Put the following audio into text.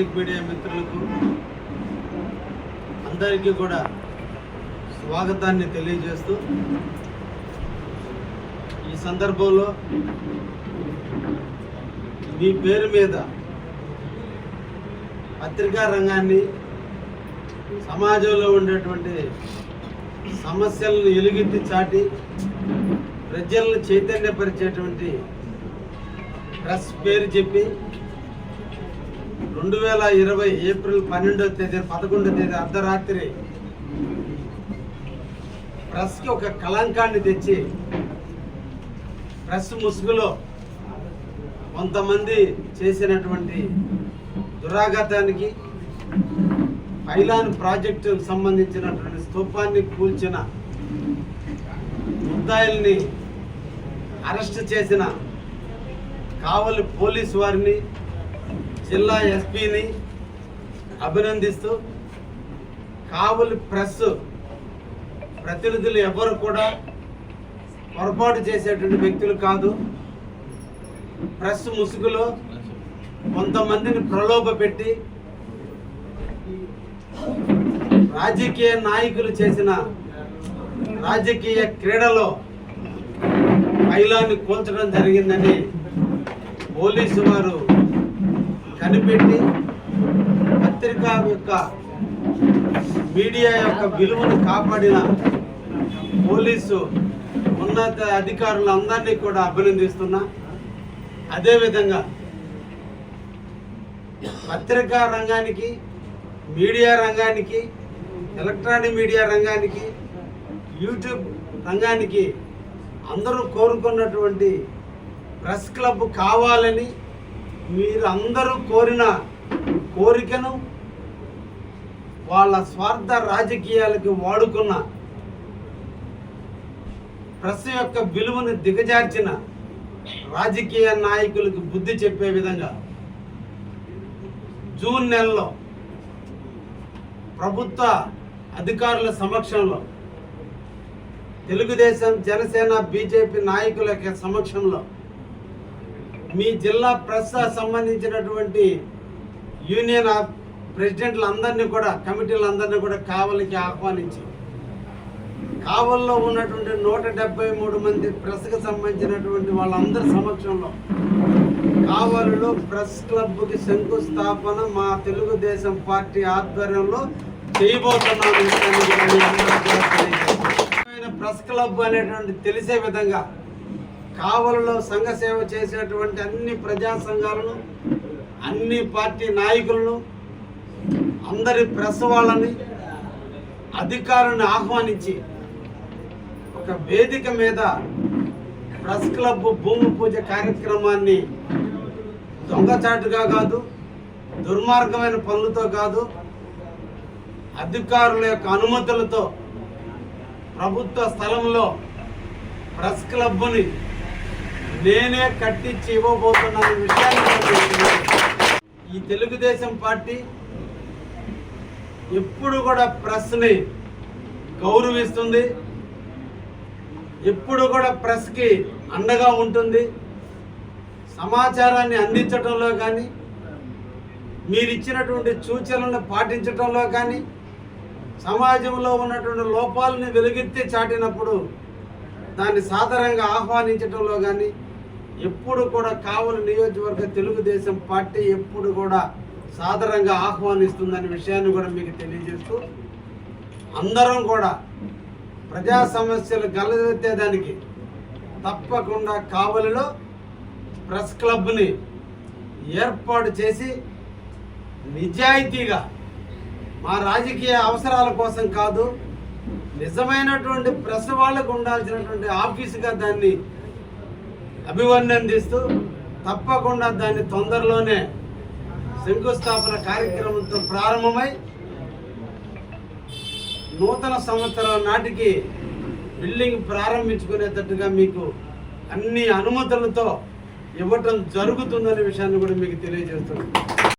Electronic media మిత్రులకు అందరికీ కూడా స్వాగతాన్ని తెలియజేస్తూ ఈ సందర్భంలో మీ పేరు మీద పత్రికా రంగాన్ని సమాజంలో ఉండేటువంటి సమస్యలను ఎలుగెత్తి చాటి ప్రజలను చైతన్యపరిచేటువంటి ప్రెస్ పేరు చెప్పి రెండు వేల ఇరవై ఏప్రిల్ పన్నెండో తేదీ పదకొండో తేదీ అర్ధరాత్రి ప్రెస్కి ఒక కళంకాన్ని తెచ్చి ప్రెస్ ముసుగులో కొంతమంది చేసినటువంటి దురాఘాతానికి పైలాన్ ప్రాజెక్టుకు సంబంధించినటువంటి స్తూపాన్ని కూల్చిన ముద్దాయిల్ని అరెస్ట్ చేసిన కావలి పోలీసు వారిని జిల్లా ఎస్పీని అభినందిస్తూ కావలి ప్రెస్ ప్రతినిధులు ఎవరు కూడా పొరపాటు చేసేటువంటి వ్యక్తులు కాదు. ప్రెస్ ముసుగులో కొంతమందిని ప్రలోభ పెట్టి రాజకీయ నాయకులు చేసిన రాజకీయ క్రీడలో మహిళాన్ని కూల్చడం జరిగిందని పోలీసు వారు కనిపెట్టి పత్రికా యొక్క మీడియా యొక్క విలువను కాపాడిన పోలీసు ఉన్నత అధికారులందరినీ కూడా అభినందిస్తున్నా. అదేవిధంగా పత్రికా రంగానికి మీడియా రంగానికి ఎలక్ట్రానిక్ మీడియా రంగానికి యూట్యూబ్ రంగానికి అందరూ కోరుకున్నటువంటి ప్రెస్ క్లబ్ కావాలని మీరు అందరూ కోరిన కోరికను వాళ్ళ స్వార్థ రాజకీయాలకు వాడుకున్న ప్రెస్ యొక్క విలువను దిగజార్చిన రాజకీయ నాయకులకు బుద్ధి చెప్పే విధంగా జూన్ నెలలో ప్రభుత్వ అధికారుల సమక్షంలో తెలుగుదేశం జనసేన బీజేపీ నాయకుల సమక్షంలో మీ జిల్లా ప్రెస్ సంబంధించినటువంటి యూనియన్ ఆఫ్ ప్రెసిడెంట్లందరినీ కూడా కమిటీలందరినీ కూడా కావలికి ఆహ్వానించి కావల్లో ఉన్నటువంటి నూట డెబ్బై మూడు మంది ప్రెస్కి సంబంధించినటువంటి వాళ్ళందరి సమక్షంలో కావలిలో ప్రెస్ క్లబ్కి శంకుస్థాపన మా తెలుగుదేశం పార్టీ ఆధ్వర్యంలో చేయబోతున్నాము ప్రెస్ క్లబ్ అనేటువంటి తెలిసే విధంగా కావలలో సంఘ సేవ చేసినటువంటి అన్ని ప్రజా సంఘాలను అన్ని పార్టీ నాయకులను అందరి ప్రెస్ వాళ్ళని అధికారులను ఆహ్వానించి ఒక వేదిక మీద ప్రెస్ క్లబ్ భూమి పూజ కార్యక్రమాన్ని దొంగచాటుగా కాదు దుర్మార్గమైన పనులతో కాదు అధికారుల యొక్క అనుమతులతో ప్రభుత్వ స్థలంలో ప్రెస్ క్లబ్ని నేనే కట్టించి ఇవ్వబోతున్న విషయాన్ని ఈ తెలుగుదేశం పార్టీ ఎప్పుడు కూడా ప్రెస్ని గౌరవిస్తుంది ఎప్పుడు కూడా ప్రెస్కి అండగా ఉంటుంది. సమాచారాన్ని అందించడంలో కానీ మీరు ఇచ్చినటువంటి సూచనలను పాటించడంలో కానీ సమాజంలో ఉన్నటువంటి లోపాలని వెలుగెత్తి చాటినప్పుడు దాన్ని సాధారణంగా ఆహ్వానించడంలో కానీ ఎప్పుడు కూడా కావలి నియోజకవర్గ తెలుగుదేశం పార్టీ ఎప్పుడు కూడా సాధారణంగా ఆహ్వానిస్తుందనే విషయాన్ని కూడా మీకు తెలియజేస్తూ అందరం కూడా ప్రజా సమస్యలు గలవెత్తేదానికి తప్పకుండా కావలిలో ప్రెస్ క్లబ్ని ఏర్పాటు చేసి నిజాయితీగా మా రాజకీయ అవసరాల కోసం కాదు నిజమైనటువంటి ప్రెస్ వాళ్ళకు ఉండాల్సినటువంటి ఆఫీసుగా దాన్ని అభివర్ణందిస్తూ తప్పకుండా దాన్ని తొందరలోనే శంకుస్థాపన కార్యక్రమంతో ప్రారంభమై నూతన సంవత్సరం నాటికి బిల్డింగ్ ప్రారంభించుకునేటట్టుగా మీకు అన్ని అనుమతులతో ఇవ్వటం జరుగుతుందనే విషయాన్ని కూడా మీకు తెలియజేస్తున్నాను.